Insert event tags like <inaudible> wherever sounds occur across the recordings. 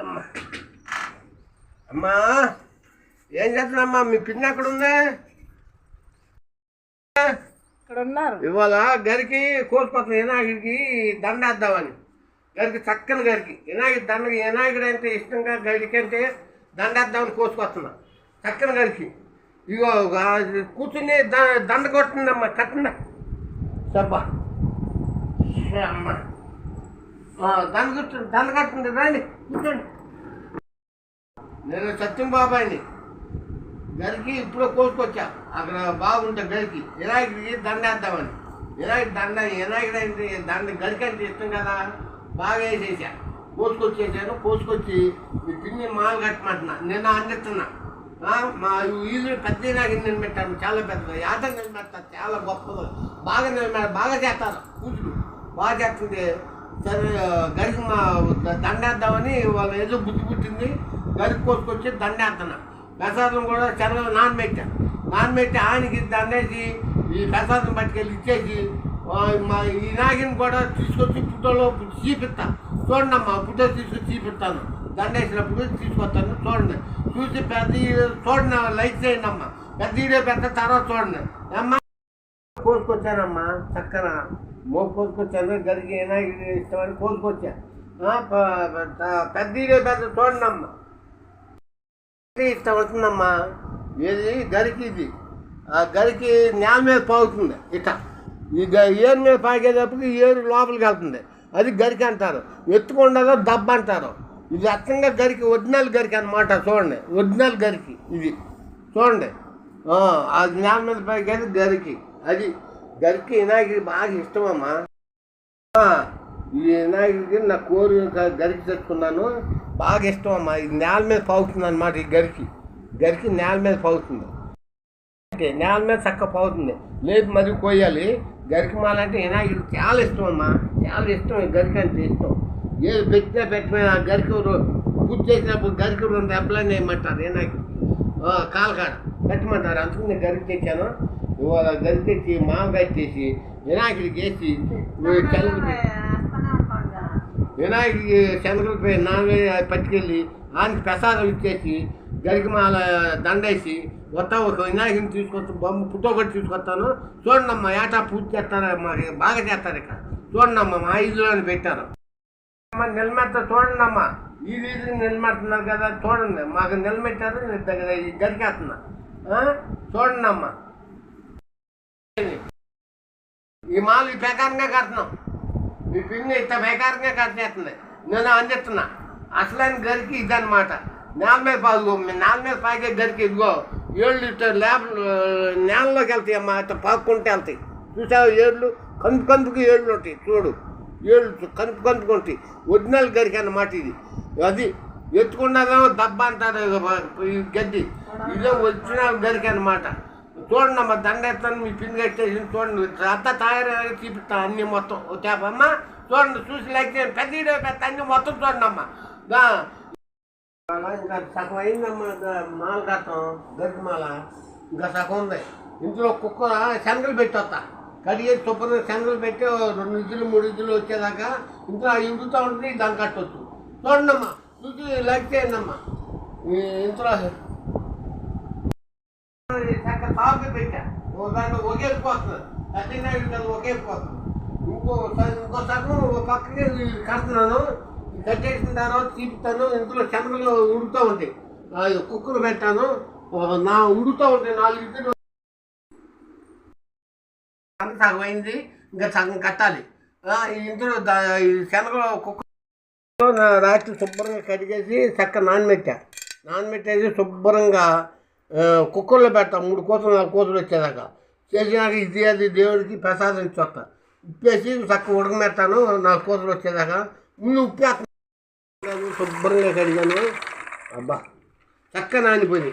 అమ్మా. అమ్మా ఏం చేస్తున్నామ్మా మీ పిన్ని ఎక్కడ ఉంది ఇక్కడ ఉన్నారు ఇవాళ గరికి కోసుకొస్తాం వినాయకుడికి దండేద్దామని గరికి చక్కని గరికి. వినాయకుడి దండ వినాయకుడు అంటే ఇష్టంగా గరికి అంటే దండేద్దామని కోసుకొస్తున్నా. చక్కని గరికి. ఇగో కూర్చుని ద- దండ కొట్టిందమ్మా కట్టిందా? చెప్పా అమ్మ. ఆ, దండ కొట్టు దండ కట్టింది రండి కూర్చోండి. నేను సత్యం బాబాయిని. గరికి ఇప్పుడే కోసుకొచ్చా. అక్కడ బాగుంటే గరికి. వినాయకుడికి దండేద్దామని వినాయకుడు దండ వినాయకుడు అంటే దండ గరికి అంటే ఇష్టం కదా? బాగా వేసేసా. కోసుకొచ్చేసాను కోసుకొచ్చి మీ పిన్ని మాలు కట్టమంటున్నా. నేను అందిస్తున్నా. మా ఈజు పెద్ద వినాయకుడు నిలబెట్టాను చాలా పెద్దది. యాతం నిలబెడతారు. చాలా గొప్పది. బాగా నిలబెడ బాగా చేస్తారు. పూజలు బాగా చేస్తుంది గరికి మా దండేద్దామని వాళ్ళు ఏదో బుద్ధి పుట్టింది. గరికి కోసుకొచ్చి దండేస్తున్నా ప్రసాదం కూడా చెరగలు నానబెట్టా. నానబెట్టి ఆయనకి దండేసి ఈ ప్రసాదం పట్టుకెళ్ళి ఇచ్చేసి మా ఈ నాగిని కూడా తీసుకొచ్చి పుట్టలో చీపిస్తా. చూడండి అమ్మా పుట్ట తీసుకొచ్చి చూపిస్తాను. దండేసినప్పుడు తీసుకొస్తాను చూడండి. చూసి పెద్ద చూడండి లైక్ చేయండి అమ్మా. పెద్ద వీడియో పెద్ద తర్వాత చూడండి. అమ్మా కోసుకొచ్చానమ్మా చక్కన మో కోసుకొచ్చాను గడికి వినాయకుడి ఇష్టమని కోసుకొచ్చాను ఆ, పెద్ద వీడియో పెద్ద చూడండి అమ్మా ఇష్టం అవుతుందమ్మా ఏది? గరికి ఇది. ఆ గరికి నేల మీద పాగుతుంది ఇట. ఈ ఏరు మీద పాగేటప్పుడు ఏరు లోపలికి వెళ్తుంది. అది గరికి అంటారు. ఎత్తుకుండదో దెబ్బ అంటారు. ఇది అచ్చంగా గరికి ఒరిజినల్ గరికి అన్నమాట చూడండి. ఒరిజినల్ గరికి ఇది. చూడండి. ఆ, అది నేల మీద పాగేది గరికి. అది. గరికి వినాయకుడికి బాగా ఇష్టమమ్మా. అమ్మా ఈ వినాయకుడికి నా కోరి గరికి తెచ్చుకున్నాను. బాగా ఇష్టం అమ్మా ఇది నేల మీద పాగుతుంది అనమాట ఈ గరికి. గరికి నేల మీద పాగుతుంది అంటే నేల మీద చక్క పాగుతుంది లేదు మరి కోయాలి. గరికి మాలంటే వినాయకుడికి చాలా ఇష్టం అమ్మా చాలా ఇష్టం ఈ గరికి అంటే ఇష్టం. ఏది పెట్టినా పెట్టినా గరికి పూజ చేసినప్పుడు గరికి రెండు దెబ్బలని వేయమంటారు వినాయకుడికి. కాలకాడ పెట్టమంటారు. అందుకు నేను గరికి తెచ్చాను. ఇవాళ గరికి తెచ్చి మామ కట్టేసి వినాయకుడికి వేసి పెట్టి వినాయకుడికి చంద్రులపై పట్టుకెళ్ళి ఆయనకి ప్రసాదం ఇచ్చేసి గరికమాల దండేసి మొత్తం ఒక వినాయకుని తీసుకొచ్చి బొమ్మ పుట్టో కూడా తీసుకొస్తాను. చూడండి అమ్మా ఏటా పూజ చేస్తారు మరి బాగా చేస్తారు ఇక్కడ. చూడండి అమ్మా మా ఇల్లులోని పెట్టారు. అమ్మ నిలబెడతా చూడండి అమ్మా ఈ వీధిని నిలబెడుతున్నారు కదా చూడండి. మాకు నిలబెట్టారు నేను దగ్గర గరికేస్తున్నా ఆ? ఈ మాలు ఈ ప్రకారంగా కడుతున్నాం. ఈ పిన్ని ఇంత ప్రకారంగా కట్టేస్తుంది నేను అందిస్తున్నా అసలైన గరికి ఇదన్నమాట. నేల మీద పాగు నేల మీద పాకే గరికి ఇదిగో ఏళ్ళు ఇట్ట లేబ నేలలోకి వెళ్తాయి అమ్మా ఇట్ట పాక్కుంటే వెళ్తాయి. చూసావు ఏళ్ళు కంపు కంపుకి ఏళ్ళు ఉంటాయి చూడు. ఏళ్ళు కంపు కంపుకు ఉంటాయి. ఒరిజినల్ గరికి అన్నమాట ఇది. అది ఎత్తుకున్నదేమో దెబ్బ అంటారు ఈ గడ్డి. ఇదే ఒరిజినల్ గరికి అన్నమాట. చూడండమ్మా దండ ఎత్తాను మీ పిన్ కట్టేసి చూడండి అంతా తయారు చూపిస్తాను అన్ని మొత్తం. చేపమ్మ చూడండి చూసి లైక్ చేయండి పెద్ద పెద్ద అన్ని మొత్తం చూడండమ్మా ఇంకా సగం అయిందమ్మా మాల కట్టం గడ్డి మాల. ఇంకా సగం ఉంది. ఇంట్లో కుక్క శనగలు పెట్టి వస్తా. కడిగేసి శుభ్రంగా శనగలు పెట్టి రెండు ఇడ్లు మూడు ఇడ్లు వచ్చేదాకా ఇంట్లో ఇడుతూ ఉంటుంది దాన్ని కట్టవచ్చు చూడండమ్మా చూసి లైక్ చేయండి అమ్మా. ఇంట్లో చక్కగా పెట్టా. ఓ దాంట్లో ఒకేసిపోతుంది అట్టినాయుడు కదా ఒకేసిపోతుంది ఇంకో స- ఇంకోసారి ఇంకోసారి ఒక పక్కకి కడుతున్నాను. కట్టేసిన తర్వాత తీపుతాను ఇందులో శనగలు ఉడుతూ ఉంటాయి. కుక్కలు పెట్టాను. నా ఉడుతూ ఉంటాయి నాలుగు ఇద్దరు అంత సగం అయింది. ఇంకా సగం కట్టాలి. ఈ ఇందులో శనగలు కుక్క రాత్రి శుభ్రంగా కడిగేసి చక్క నానబెట్టా. నానబెట్టేసి శుభ్రంగా కుక్కర్లో పెడతాం మూడు కోతలు నాలుగు కోతలు వచ్చేదాకా. చేసినాక ఇది అది దేవుడికి ప్రసాదం ఇచ్చొస్తా. ఉప్పేసి చక్క ఉడకమెత్తాను నాలుగు కోతలు వచ్చేదాకా. ముందు ఉప్పేస్తాను శుభ్రంగా కడిగాను. అబ్బా చక్క నానిపోయింది.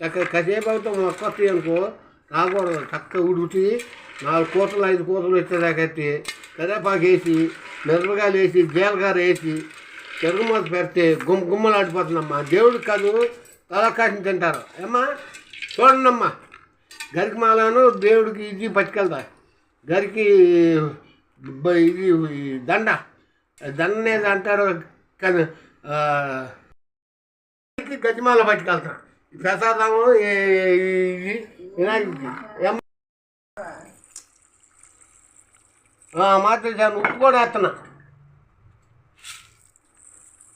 చక్క కాసేపు అవుతాం మొక్క అనుకో రాకూడదు. చక్క ఉడుకుతి నాలుగు కూతలు ఐదు కూతలు వచ్చేదాకా ఎత్తి కరేపాకు వేసి మిరపకాయలు వేసి జీలకర్ర వేసి చెరుగుమూత పెడితే గుమ్మ గుమ్మలాడిపోతుందమ్మా. దేవుడికి కాదు తలకాసిన తింటారు. ఏమ్మా? చూడండమ్మా. గరికి మాలను దేవుడికి ఇది పట్టుకెళ్తా. గరికి ఇది దండ దండ. అనేది అంటారు కానీ గతిమాల గజమాల పట్టుకెళ్తాం. ఈ ప్రసాదము ఇది వినాయకుడికి. ఏం ఉప్పు కూడా వేస్తున్నా.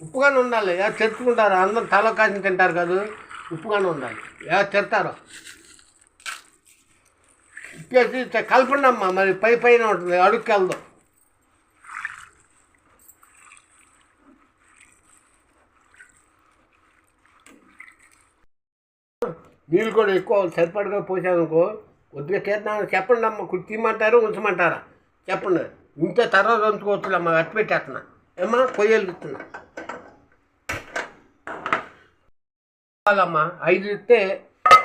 ఉప్పుగానే ఉండాలి. ఏ తెరుచుకుంటారు అందరూ తల కాసిన తింటారు కదా. ఉప్పుగానే ఉండాలి. ఏ తిడతారు ఉప్పేసి కలపండమ్మా. కలపండి అమ్మా మరి పై పైన ఉంటుంది. అడుక్కెళ్దాం నీళ్ళు కూడా ఎక్కువ సరిపడగా పోసానుకో కొద్దిగా చేద్దామని చెప్పండి అమ్మ కుర్చీ ఉంచమంటారా? చెప్పండి. ఇంత తర్వాత ఉంచుకోవచ్చు అమ్మ. అట్టి పెట్టేస్తున్నా. ఏమ్మా? పొయ్యలు ఇస్తున్నా కావాలమ్మా ఐదు ఇస్తే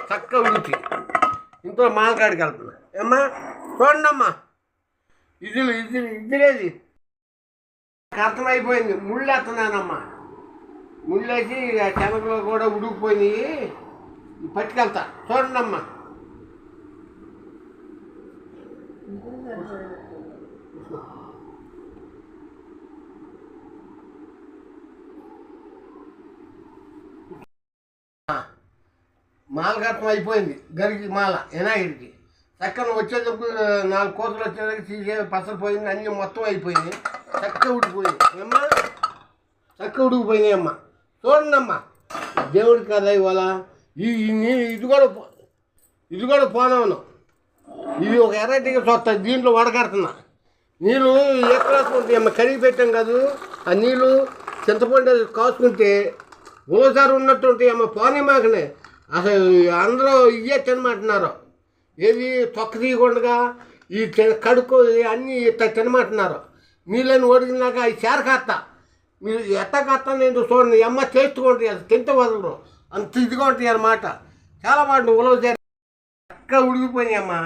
చక్కగా ఉడికి. ఇంట్లో మాలకాడికి వెళ్తున్నా. ఏమ్మా చూడండమ్మా. అమ్మా ఇదిలు ఇది ఇదిలేది. అర్థమైపోయింది ముళ్ళు వేస్తున్నానమ్మా ముళ్ళేసి ఆ శనగలు కూడా ఉడికిపోయినాయి. పట్టుకెళ్తా. చూడండి అమ్మా మాలఘట్టం అయిపోయింది. గరికి మాల వినాయకుడికి. చక్కన వచ్చేటప్పుడు నాలుగు కోతలు వచ్చేసరికి తీసే పసలు పోయింది అన్నీ మొత్తం అయిపోయింది చక్క ఉడికిపోయింది ఏమ్మా? చక్క ఉడికిపోయినాయి అమ్మా. చూడండి అమ్మా దేవుడి కదా ఇవాళ ఈ ఇది కూడా ఇది కూడా పోనవను ఇది ఒక ఎర్రటిగా చూస్తుంది దీంట్లో వడకడుతున్నా. నీళ్ళు ఎక్కడేసుకుంటే అమ్మ కడిగి పెట్టాం కాదు. ఆ నీళ్ళు చింతపండు కాసుకుంటే ఓసారి ఉన్నట్టుంటే అమ్మ పోనీ మాకనే. అసలు అందరూ ఇవే తినమంటున్నారు. ఏది తొక్క తీయకుండా ఈ కడుకు అన్నీ ఇట్ట తినమంటున్నారు. నీళ్ళని ఒడిగినాక అవి చేరకాస్తా. మీరు ఎట్ట నేను చూడండి. అమ్మ చేసుకోండి అది తింటే వదలరు. అంత ఇదిగా ఉంటాయి అన్నమాట. చాలా బాగుంటుంది ఉలవ చేర చక్కగా ఉడికిపోయినాయి అమ్మా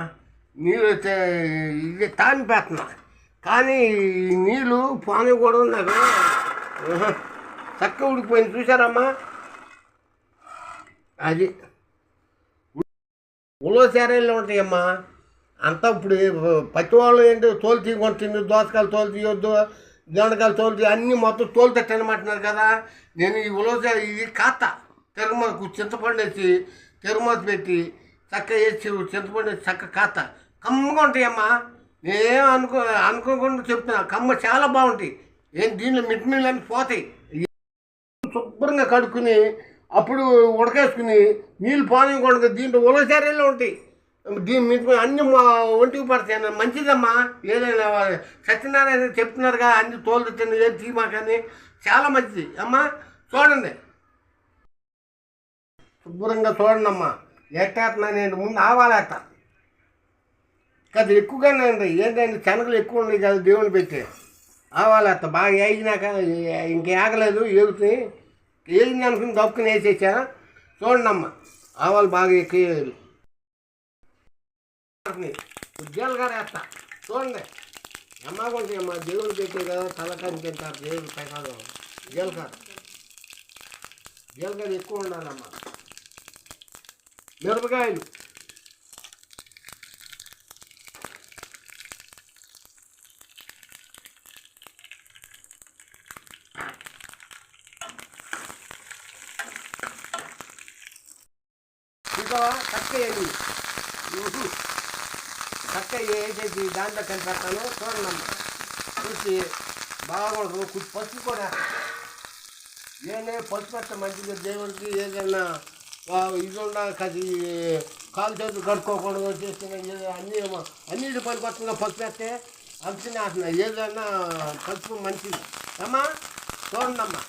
నీళ్ళు ఇది ఇది తానిపేస్తున్నా కానీ నీళ్ళు పానీ కూడా నాకు చక్క చక్కగా ఉడికిపోయింది. చూసారమ్మా అది ఉలవ చేరలు ఉంటాయమ్మా. అంతా ఇప్పుడు పచ్చి వాళ్ళు ఏంటి తోలు తీయకొని తింది దోసకాయలు తోలు తీయొద్దు దొండకాయలు తోలు తీయ అన్నీ మొత్తం తోలు తినమంటున్నారు కదా. నేను ఈ ఉలవ ఇది కాత తిరుమలకు చింతపండు వేసి తిరుమత పెట్టి చక్క వేసి చింతపండు వేసి చక్క కాత. కమ్మగా ఉంటాయమ్మా. నేనేం అనుకో అనుకోకుండా చెప్తున్నా. కమ్మ చాలా బాగుంటాయి. ఏం దీనిలో మిట్మిల్ అన్నీ పోతాయి. శుభ్రంగా కడుక్కుని అప్పుడు ఉడకేసుకుని నీళ్ళు పానీయకూడదు దీంట్లో ఉలసారీలు ఉంటాయి. దీని మీద అన్ని ఒంటికి పడతాయి. మంచిదమ్మా. ఏదైనా సత్యనారాయణ చెప్తున్నారుగా అన్ని తోలు తిన్న ఏది తీమాకని చాలా మంచిది. అమ్మా చూడండి. శుభ్రంగా చూడండి అమ్మా ఎట్టేస్తున్నా ముందు ఆవాలేట. కదా ఎక్కువగానే అండి. ఏంటంటే శనగలు ఎక్కువ ఉన్నాయి కదా దేవుని పెట్టి. ఆవాలేట. బాగా వేగినాక ఇంకేగలేదు ఆగలేదు ఏగుతుంది అనుకుని దప్పుకుని వేసేసా? చూడండమ్మ. ఆవాలు బాగా ఎక్కువ ఉద్యోగాలు గారు వేస్తా. చూడండి. అమ్మ కొంచెం అమ్మ దేవుడు పెట్టే కదా తలకాని తింటారు దేవుడు ప్రసాదం. జీలకర్ర జీలకర్ర ఎక్కువ ఉండాలమ్మా. మిరపకాయలు చూసావా కక్క వేయండి చక్కగా వేసేసి దాంట్లో కనిపెడతాను. చూడండి చూసి బాగా కొంచెం పసుపు కూడా. నేనే పసుపు పెట్ట మంచిది. దేవుడికి ఏదైనా ఇది ఉన్న కది కాలు చేతులు కట్టుకోకుండా చేస్తున్నా ఏదో అన్నీ అన్నిటి పనికి పసుపు వేస్తే అంతనే అంటున్నా ఏదైనా పసుపు మంచిది. అమ్మా చూడండి అమ్మా.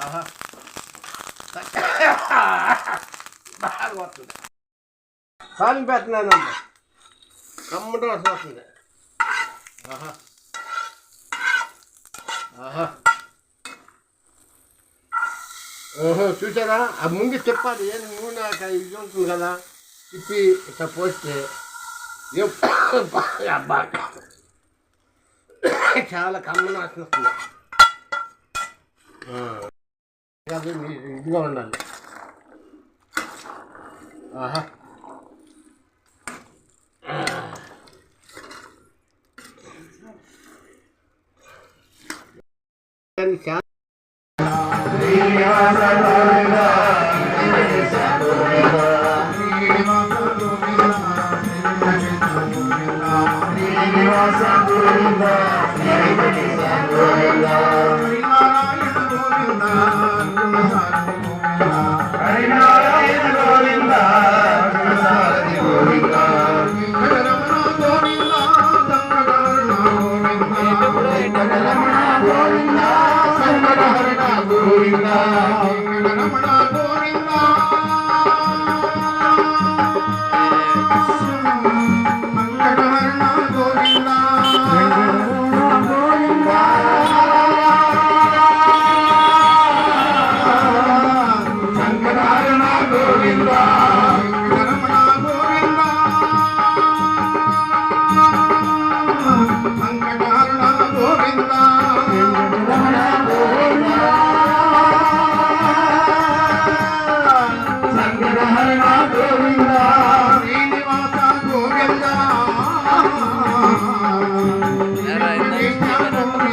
ఆహా. <laughs> బాగా వస్తుంది కాలు పెట్టినానమ్మా కమ్మటం అసలు వస్తుంది. ఆహా. ఆహా. ఓహో చూసారా ఆ ముందు చెప్పాలి ఏం నూనె ఇది ఉంటుంది కదా? తిప్పి ఇట్లా పోస్తే. అబ్బా. చాలా కమ్మన వాసన వస్తుంది. ఇదిగా ఉండాలి. ఆహా. కానీ చాలా